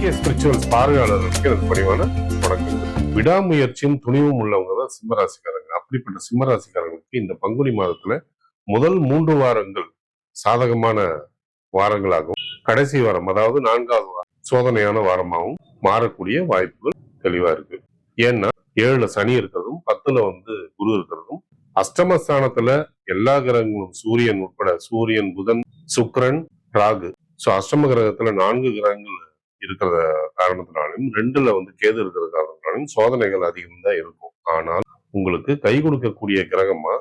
K spirituals பார்வையாளர்களுக்கு எனக்கு பணிவான வணக்கங்கள் விடாமுயற்சியும் துணிவும் உள்ளவங்க தான் சிம்மராசிக்காரங்க. அப்படிப்பட்ட சிம்மராசிக்காரங்களுக்கு இந்த பங்குனி மாதத்துல முதல் மூன்று வாரங்கள் சாதகமான வாரங்களாகவும் கடைசி வாரம் அதாவது நான்காவது வாரம் சோதனையான வாரமாகவும் மாறக்கூடிய வாய்ப்புகள் தெளிவா இருக்கு. ஏன்னா ஏழுல சனி இருக்கிறதும் பத்துல வந்து குரு இருக்கிறதும் அஷ்டமஸ்தானத்துல எல்லா கிரகங்களும் சூரியன் உட்பட சூரியன் புதன் சுக்ரன் ராகு. சோ அஷ்டம கிரகத்துல நான்கு கிரகங்கள் இருக்கிற காரணத்தினாலும் ரெண்டுல வந்து கேது இருக்கிற காரணத்தினாலும் சோதனைகள் அதிகம் தான் இருக்கும். ஆனால் உங்களுக்கு கை கொடுக்கக்கூடிய கிரகமா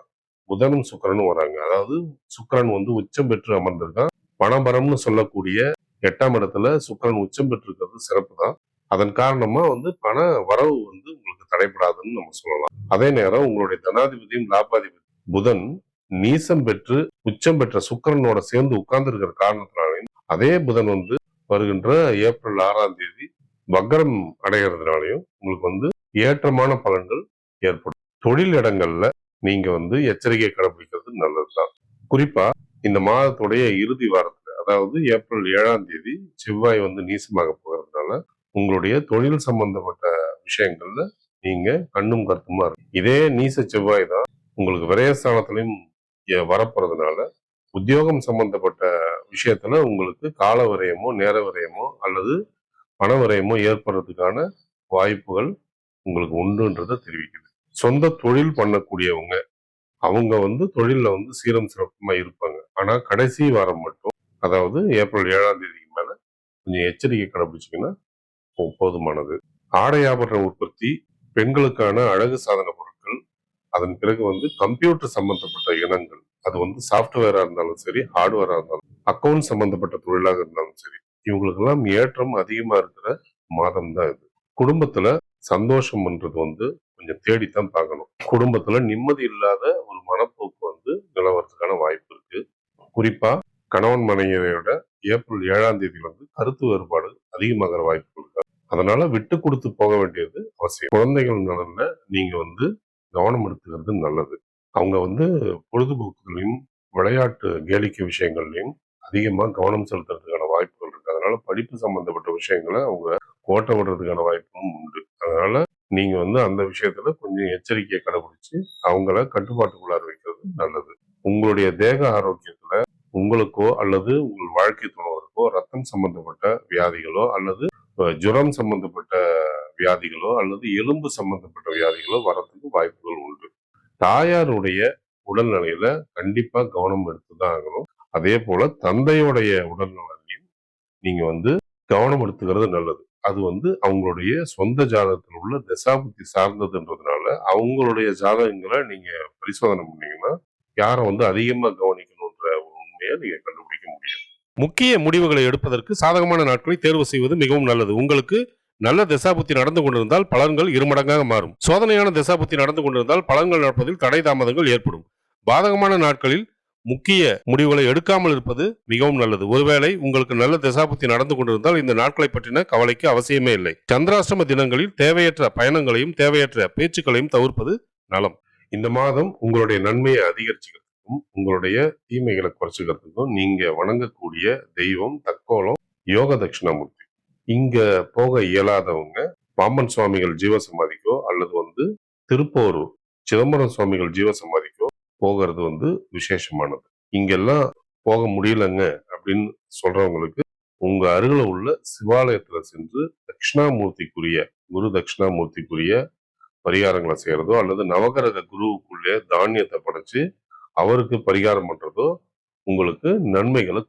புதனும் சுக்கரனும் வராங்க. அதாவது சுக்கரன் வந்து உச்சம் பெற்று அமர்ந்திருக்கான். பணபரம்னு சொல்லக்கூடிய எட்டாம் இடத்துல சுக்கிரன் உச்சம் பெற்றிருக்கிறது சிறப்பு தான். அதன் காரணமா வந்து பண வரவு வந்து உங்களுக்கு தடைப்படாதுன்னு நம்ம சொல்லலாம். அதே நேரம் உங்களுடைய தனாதிபதியும் லாபாதிபதி புதன் நீசம் பெற்று உச்சம் பெற்ற சுக்கிரனோட சேர்ந்து உட்கார்ந்து இருக்கிற காரணத்தினாலையும் அதே புதன் வந்து வருகின்ற ஏப்ரல் ஆறாம் தேதி வக்ரம் அடைகிறதுனாலையும் உங்களுக்கு வந்து ஏற்றமான பலன்கள் ஏற்படும். தொழில் இடங்கள்ல நீங்க வந்து எச்சரிக்கை கடைபிடிக்கிறது நல்லதுதான். குறிப்பா இந்த மாதத்துடைய இறுதி வாரத்துல அதாவது ஏப்ரல் ஏழாம் தேதி செவ்வாய் வந்து நீசமாக போகிறதுனால உங்களுடைய தொழில் சம்பந்தப்பட்ட விஷயங்கள்ல நீங்க கண்ணும் கருத்துமா இருக்கும் இதே நீச செவ்வாய் தான் உங்களுக்கு விரயஸ்தானத்திலையும் வரப்போறதுனால உத்தியோகம் சம்பந்தப்பட்ட விஷயத்துல உங்களுக்கு கால விரயமோ நேர விரயமோ அல்லது பண விரயமோ ஏற்படுறதுக்கான வாய்ப்புகள் உங்களுக்கு உண்டுன்றதை தெரிவிக்குது. சொந்த தொழில் பண்ணக்கூடியவங்க அவங்க வந்து தொழில்ல வந்து சீரம் சிறப்புமா இருப்பாங்க. ஆனா கடைசி வாரம் மட்டும் அதாவது ஏப்ரல் ஏழாம் தேதிக்கு மேல கொஞ்சம் எச்சரிக்கை கடைபிடிச்சிங்கன்னா போதுமானது. ஆடை ஆபரண உற்பத்தி பெண்களுக்கான அழகு சாதன பொருட்கள் அதன் பிறகு வந்து கம்ப்யூட்டர் சம்பந்தப்பட்ட இனங்கள் அது வந்து சாஃப்ட்வேரா இருந்தாலும் சரி ஹார்ட்வேரா இருந்தாலும் அக்கவுண்ட் சம்பந்தப்பட்ட தொழிலாக இருந்தாலும் சரி இவங்களுக்கெல்லாம் ஏற்றம் அதிகமா இருக்கிற மாதம் தான் இது. குடும்பத்துல சந்தோஷம்ன்றது வந்து கொஞ்சம் தேடித்தான் பார்க்கணும். குடும்பத்துல நிம்மதி இல்லாத ஒரு மனப்போக்கு வந்து நிலவரத்துக்கான வாய்ப்பு இருக்கு. குறிப்பா கணவன் மனைவியோட ஏப்ரல் ஏழாம் தேதியில வந்து கருத்து வேறுபாடு அதிகமாகிற வாய்ப்பு இருக்கு. அதனால விட்டு கொடுத்து போக வேண்டியது அவசியம். குழந்தைகள் நலன்ல நீங்க வந்து கவனம் எடுத்துக்கிறது நல்லது. அவங்க வந்து பொழுதுபோக்குகளையும் விளையாட்டு கேளிக்கை விஷயங்கள்லையும் அதிகமாக கவனம் செலுத்துறதுக்கான வாய்ப்புகள் இருக்கு. அதனால படிப்பு சம்பந்தப்பட்ட விஷயங்களை அவங்க கோட்டை விடுறதுக்கான வாய்ப்பும் உண்டு. அதனால நீங்க வந்து அந்த விஷயத்துல கொஞ்சம் எச்சரிக்கையை கடைபிடிச்சு அவங்கள கட்டுப்பாட்டுக்குள்ளார வைக்கிறது நல்லது. உங்களுடைய தேக ஆரோக்கியத்துல உங்களுக்கோ அல்லது உங்கள் வாழ்க்கை துணவருக்கோ ரத்தம் சம்பந்தப்பட்ட வியாதிகளோ அல்லது ஜுரம் சம்பந்தப்பட்ட வியாதிகளோ அல்லது எலும்பு சம்பந்தப்பட்ட வியாதிகளோ வரதுக்கு வாய்ப்புகள் உண்டு. தாயாருடைய உடல்நிலையில கண்டிப்பா கவனம் எடுத்துதான் ஆகணும். அதே போல தந்தையோடைய உடல்நலனையும் நீங்க வந்து கவனம் எடுத்துக்கிறது நல்லது. அது வந்து அவங்களுடைய சொந்த ஜாதகத்தில் உள்ள தசாபுத்தி சார்ந்ததுன்றதுனால அவங்களுடைய ஜாதகங்களை நீங்க பரிசோதனை பண்ணீங்கன்னா யாரை வந்து அதிகமா கவனிக்கணுன்ற ஒரு உண்மையை நீங்க கண்டுபிடிக்க முடியும். முக்கிய முடிவுகளை எடுப்பதற்கு சாதகமான நாட்களை தேர்வு செய்வது மிகவும் நல்லது. உங்களுக்கு நல்ல தசாபுத்தி நடந்து கொண்டிருந்தால் பலன்கள் இருமடங்காக மாறும். சோதனையான தசாபுத்தி நடந்து கொண்டிருந்தால் பலன்கள் நடப்பதில் தடை தாமதங்கள் ஏற்படும். பாதகமான நாட்களில் முக்கிய முடிவுகளை எடுக்காமல் இருப்பது மிகவும் நல்லது. ஒருவேளை உங்களுக்கு நல்ல தசாபுத்தி நடந்து கொண்டிருந்தால் இந்த நாட்களை பற்றின கவலைக்கு அவசியமே இல்லை. சந்திராஷ்டம தினங்களில் தேவையற்ற பயணங்களையும் தேவையற்ற பேச்சுக்களையும் தவிர்ப்பது நலம். இந்த மாதம் உங்களுடைய நன்மையை அதிகரிச்சுக்கிறதுக்கும் உங்களுடைய தீமைகளை குறைச்சிக்கிறதுக்கும் நீங்க வணங்கக்கூடிய தெய்வம் தக்கோலம் யோக தட்சிணாமூர்த்தி இங்க போக இயலாதவங்க பாம்பன் சுவாமிகள் ஜீவசமாதிக்கோ அல்லது வந்து திருப்போர் சிதம்பரம் சுவாமிகள் ஜீவசமாதிக்கோ போகிறது வந்து விசேஷமானது. இங்கெல்லாம் போக முடியலங்க அப்படின்னு சொல்றவங்களுக்கு உங்க அருகில உள்ள சிவாலயத்துல சென்று தட்சிணாமூர்த்திக்குரிய குரு தட்சிணாமூர்த்திக்குரிய பரிகாரங்களை செய்யறதோ அல்லது நவகரக குருவுக்குள்ளே தானியத்தை படைச்சு அவருக்கு பரிகாரம் பண்றதோ உங்களுக்கு நன்மைகளை